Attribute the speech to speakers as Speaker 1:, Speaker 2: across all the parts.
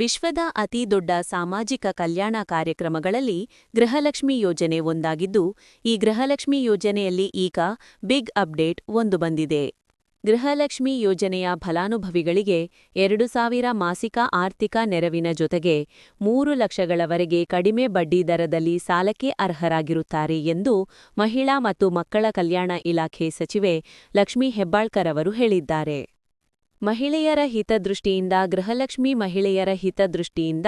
Speaker 1: ವಿಶ್ವದ ಅತಿ ದೊಡ್ಡ ಸಾಮಾಜಿಕ ಕಲ್ಯಾಣ ಕಾರ್ಯಕ್ರಮಗಳಲ್ಲಿ ಗೃಹಲಕ್ಷ್ಮಿ ಯೋಜನೆ ಒಂದಾಗಿದ್ದು, ಈ ಗೃಹಲಕ್ಷ್ಮಿ ಯೋಜನೆಯಲ್ಲಿ ಈಗ ಬಿಗ್ ಅಪ್ಡೇಟ್ ಒಂದು ಬಂದಿದೆ. ಗೃಹಲಕ್ಷ್ಮಿ ಯೋಜನೆಯ ಫಲಾನುಭವಿಗಳಿಗೆ ಎರಡು ಸಾವಿರ ಮಾಸಿಕ ಆರ್ಥಿಕ ನೆರವಿನ ಜೊತೆಗೆ ಮೂರು ಲಕ್ಷಗಳವರೆಗೆ ಕಡಿಮೆ ಬಡ್ಡಿ ದರದಲ್ಲಿ ಸಾಲಕ್ಕೆ ಅರ್ಹರಾಗಿರುತ್ತಾರೆ ಎಂದು ಮಹಿಳಾ ಮತ್ತು ಮಕ್ಕಳ ಕಲ್ಯಾಣ ಇಲಾಖೆ ಸಚಿವೆ ಲಕ್ಷ್ಮೀ ಹೆಬ್ಬಾಳ್ಕರ್ ಅವರು ಹೇಳಿದ್ದಾರೆ. ಮಹಿಳೆಯರ ಹಿತದೃಷ್ಟಿಯಿಂದ, ಗೃಹಲಕ್ಷ್ಮಿ ಮಹಿಳೆಯರ ಹಿತದೃಷ್ಟಿಯಿಂದ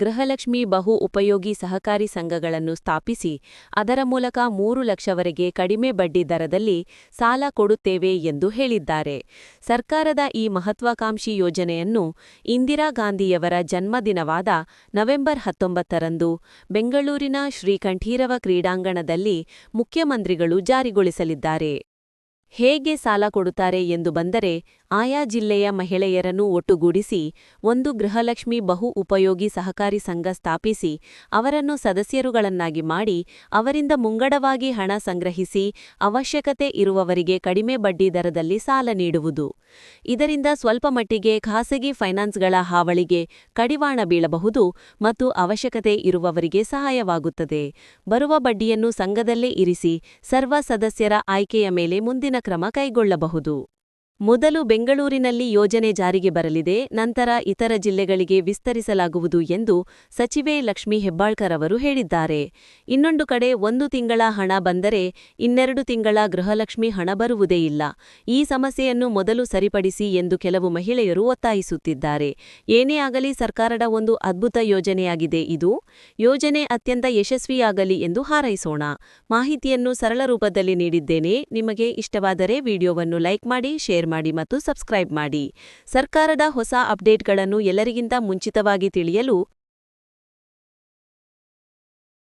Speaker 1: ಗೃಹಲಕ್ಷ್ಮಿ ಬಹು ಉಪಯೋಗಿ ಸಹಕಾರಿ ಸಂಘಗಳನ್ನು ಸ್ಥಾಪಿಸಿ, ಅದರ ಮೂಲಕ ಮೂರು ಲಕ್ಷವರೆಗೆ ಕಡಿಮೆ ಬಡ್ಡಿ ದರದಲ್ಲಿ ಸಾಲ ಕೊಡುತ್ತೇವೆ ಎಂದು ಹೇಳಿದ್ದಾರೆ. ಸರ್ಕಾರದ ಈ ಮಹತ್ವಾಕಾಂಕ್ಷಿ ಯೋಜನೆಯನ್ನು ಇಂದಿರಾ ಗಾಂಧಿಯವರ ಜನ್ಮದಿನವಾದ ನವೆಂಬರ್ ಹತ್ತೊಂಬತ್ತರಂದು ಬೆಂಗಳೂರಿನ ಶ್ರೀಕಂಠೀರವ ಕ್ರೀಡಾಂಗಣದಲ್ಲಿ ಮುಖ್ಯಮಂತ್ರಿಗಳು ಜಾರಿಗೊಳಿಸಲಿದ್ದಾರೆ. ಹೇಗೆ ಸಾಲ ಕೊಡುತ್ತಾರೆ ಎಂದು ಬಂದರೆ ಆಯಾ ಜಿಲ್ಲೆಯ ಮಹಿಳೆಯರನ್ನು ಒಟ್ಟುಗೂಡಿಸಿ ಒಂದು ಗೃಹಲಕ್ಷ್ಮಿ ಬಹು ಉಪಯೋಗಿ ಸಹಕಾರಿ ಸಂಘ ಸ್ಥಾಪಿಸಿ ಅವರನ್ನು ಸದಸ್ಯರುಗಳನ್ನಾಗಿ ಮಾಡಿ ಅವರಿಂದ ಮುಂಗಡವಾಗಿ ಹಣ ಸಂಗ್ರಹಿಸಿ ಅವಶ್ಯಕತೆ ಇರುವವರಿಗೆ ಕಡಿಮೆ ಬಡ್ಡಿ ದರದಲ್ಲಿ ಸಾಲ ನೀಡುವುದು. ಇದರಿಂದ ಸ್ವಲ್ಪ ಮಟ್ಟಿಗೆ ಖಾಸಗಿ ಫೈನಾನ್ಸ್ಗಳ ಹಾವಳಿಗೆ ಕಡಿವಾಣ ಬೀಳಬಹುದು ಮತ್ತು ಅವಶ್ಯಕತೆ ಇರುವವರಿಗೆ ಸಹಾಯವಾಗುತ್ತದೆ. ಬರುವ ಬಡ್ಡಿಯನ್ನು ಸಂಘದಲ್ಲೇ ಇರಿಸಿ ಸರ್ವ ಸದಸ್ಯರ ಆಯ್ಕೆಯ ಮೇಲೆ ಮುಂದಿನ ಕ್ರಮ ಕೈಗೊಳ್ಳಬಹುದು. ಮೊದಲು ಬೆಂಗಳೂರಿನಲ್ಲಿ ಯೋಜನೆ ಜಾರಿಗೆ ಬರಲಿದೆ, ನಂತರ ಇತರ ಜಿಲ್ಲೆಗಳಿಗೆ ವಿಸ್ತರಿಸಲಾಗುವುದು ಎಂದು ಸಚಿವೆ ಲಕ್ಷ್ಮಿ ಹೆಬ್ಬಾಳ್ಕರ್ ಅವರು ಹೇಳಿದ್ದಾರೆ. ಇನ್ನೊಂದು ಕಡೆ ಒಂದು ತಿಂಗಳ ಹಣ ಬಂದರೆ ಇನ್ನೆರಡು ತಿಂಗಳ ಗೃಹಲಕ್ಷ್ಮಿ ಹಣ ಬರುವುದೇ ಇಲ್ಲ. ಈ ಸಮಸ್ಯೆಯನ್ನು ಮೊದಲು ಸರಿಪಡಿಸಿ ಎಂದು ಕೆಲವು ಮಹಿಳೆಯರು ಒತ್ತಾಯಿಸುತ್ತಿದ್ದಾರೆ. ಏನೇ ಆಗಲಿ ಸರ್ಕಾರದ ಒಂದು ಅದ್ಭುತ ಯೋಜನೆಯಾಗಿದೆ ಇದು. ಯೋಜನೆ ಅತ್ಯಂತ ಯಶಸ್ವಿಯಾಗಲಿ ಎಂದು ಹಾರೈಸೋಣ. ಮಾಹಿತಿಯನ್ನು ಸರಳ ರೂಪದಲ್ಲಿ ನೀಡಿದ್ದೇನೆ. ನಿಮಗೆ ಇಷ್ಟವಾದರೆ ವಿಡಿಯೋವನ್ನು ಲೈಕ್ ಮಾಡಿ, ಶೇರ್ ಮಾಡಿ ಮತ್ತು ಸಬ್ಸ್ಕ್ರೈಬ್ ಮಾಡಿ. ಸರ್ಕಾರದ ಹೊಸ ಅಪ್ಡೇಟ್ಗಳನ್ನು ಎಲ್ಲರಿಗಿಂತ ಮುಂಚಿತವಾಗಿ ತಿಳಿಯಲು